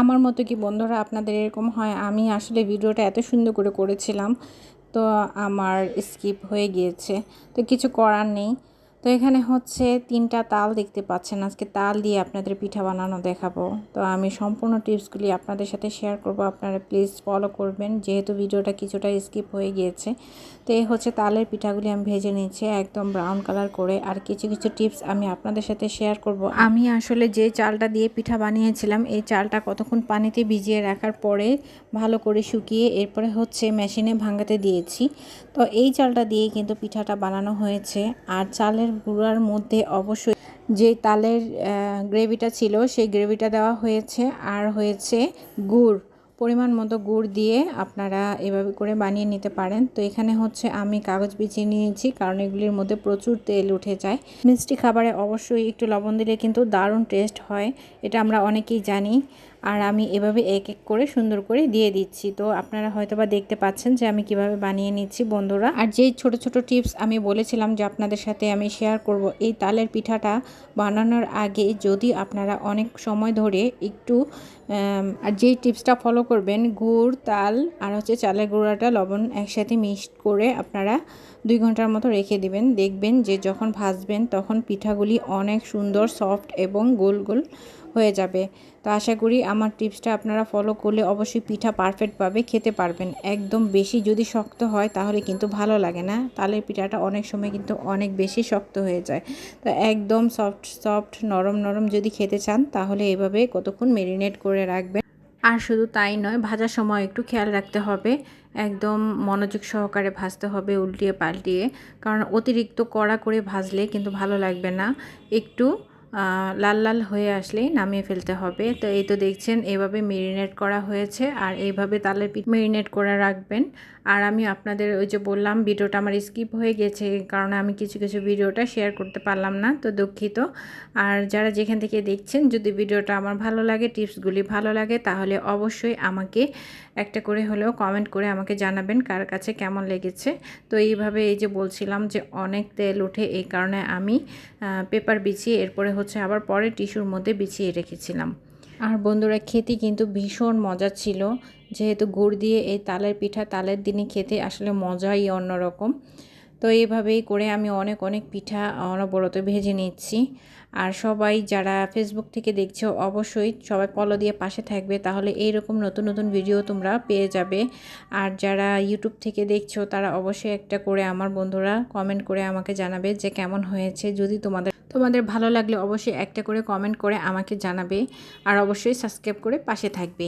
আমার মতো কি বন্ধুরা আপনাদের এরকম হয়? আমি আসলে ভিডিওটা এত সুন্দর করে করেছিলাম, তো আমার স্কিপ হয়ে গিয়েছে। তো কিছু করার নেই। তো এখানে হচ্ছে তিনটা তাল দেখতে পাচ্ছেন। আজকে তাল দিয়ে আপনাদের পিঠা বানানো দেখাবো। তো আমি সম্পূর্ণ টিপসগুলি আপনাদের সাথে শেয়ার করব। আপনারা প্লিজ ফলো করবেন। যেহেতু ভিডিওটা কিছুটা স্কিপ হয়ে গিয়েছে, তো এই হচ্ছে তালের পিঠাগুলি আমি ভেজে নিয়েছি একদম ব্রাউন কালার করে। আর কিছু কিছু টিপস আমি আপনাদের সাথে শেয়ার করব। আমি আসলে যে চালটা দিয়ে পিঠা বানিয়েছিলাম, এই চালটা কতক্ষণ পানিতে ভিজিয়ে রাখার পরে ভালো করে শুকিয়ে এরপরে হচ্ছে মেশিনে ভাঙাতে দিয়েছি। তো এই চালটা দিয়ে কিন্তু পিঠাটা বানানো হয়েছে। আর চালের গুঁড়ার মধ্যে অবশ্যই যে তালের গ্রেভিটা ছিল সেই গ্রেভিটা দেওয়া হয়েছে। আর হয়েছে গুড়। পরিমাণ মতো গুড় দিয়ে আপনারা এভাবে করে বানিয়ে নিতে পারেন। তো এখানে হচ্ছে আমি কাগজ বিছিয়ে নিয়েছি, কারণ এগুলির মধ্যে প্রচুর তেল উঠে যায়। মিষ্টি খাবারে অবশ্যই একটু লবণ দিলে কিন্তু দারুণ টেস্ট হয়, এটা আমরা অনেকেই জানি। আর আমি এভাবে এক এক করে সুন্দর করে দিয়ে দিচ্ছি। তো আপনারা হয়তো বা দেখতে পাচ্ছেন যে আমি কীভাবে বানিয়ে নিচ্ছি বন্ধুরা। আর যেই ছোট ছোট টিপস আমি বলেছিলাম যে আপনাদের সাথে আমি শেয়ার করব, এই তালের পিঠাটা বানানোর আগে যদি আপনারা অনেক সময় ধরে একটু আর যেই টিপসটা ফলো করবেন, গুড়, তাল আর হচ্ছে চালের গুঁড়াটা, লবণ একসাথে মিক্সড করে আপনারা দুই ঘণ্টার মতো রেখে দিবেন। দেখবেন যে যখন ভাজবেন তখন পিঠাগুলি অনেক সুন্দর, সফট এবং গোল গোল হয়ে যাবে। তো আশা করি আমার টিপসটা আপনারা ফলো করলে অবশ্যই পিঠা পারফেক্টভাবে খেতে পারবেন। একদম বেশি যদি শক্ত হয় তাহলে কিন্তু ভালো লাগে না। তালের পিঠাটা অনেক সময় কিন্তু অনেক বেশি শক্ত হয়ে যায়। তো একদম সফট সফট নরম নরম যদি খেতে চান তাহলে এভাবে কতক্ষণ মেরিনেট করে রাখবেন। আর শুধু তাই নয়, ভাজার সময় একটু খেয়াল রাখতে হবে। একদম মনোযোগ সহকারে ভাজতে হবে উল্টিয়ে পাল্টিয়ে। কারণ অতিরিক্ত কড়া করে ভাজলে কিন্তু ভালো লাগবে না। একটু লাল লাল হয়ে আসলেই নামিয়ে ফেলতে হবে। তো এই তো দেখছেন, এভাবে মেরিনেট করা হয়েছে আর এইভাবে তালের পিঠ মেরিনেট করে রাখবেন। আর আমি আপনাদের ওই যে বললাম, ভিডিওটা আমার স্কিপ হয়ে গেছে কারণে আমি কিছু কিছু ভিডিওটা শেয়ার করতে পারলাম না, তো দুঃখিত। আর যারা যেখান থেকে দেখছেন, যদি ভিডিওটা আমার ভালো লাগে, টিপসগুলি ভালো লাগে, তাহলে অবশ্যই আমাকে একটা করে হলেও কমেন্ট করে আমাকে জানাবেন, কার কাছে কেমন লেগেছে। তো এইভাবে এই যে বলছিলাম যে অনেক তেল উঠে এই কারণে আমি পেপার বিছিয়ে এরপরে হচ্ছে আবার পরে টিস্যুর মধ্যে বিছিয়ে রেখেছিলাম। আর বন্ধুরা, খেতে কিন্তু ভীষণ মজা ছিল। যেহেতু গুড় দিয়ে এই তালের পিঠা তালের দিনে খেতে আসলে মজাই অন্যরকম। তো এইভাবেই করে আমি অনেক অনেক পিঠা অনবরত ভেজে নিচ্ছি। আর সবাই যারা ফেসবুক থেকে দেখছ, অবশ্যই সবাই ফলো দিয়ে পাশে থাকবে। তাহলে এইরকম নতুন নতুন ভিডিও তোমরা পেয়ে যাবে। আর যারা ইউটিউব থেকে দেখছ, তারা অবশ্যই একটা করে আমার বন্ধুরা কমেন্ট করে আমাকে জানাবে যে কেমন হয়েছে। যদি তোমাদের তোমাদের ভালো লাগলে অবশ্যই একটা করে কমেন্ট করে আমাকে জানাবে। আর অবশ্যই সাবস্ক্রাইব করে পাশে থাকবে।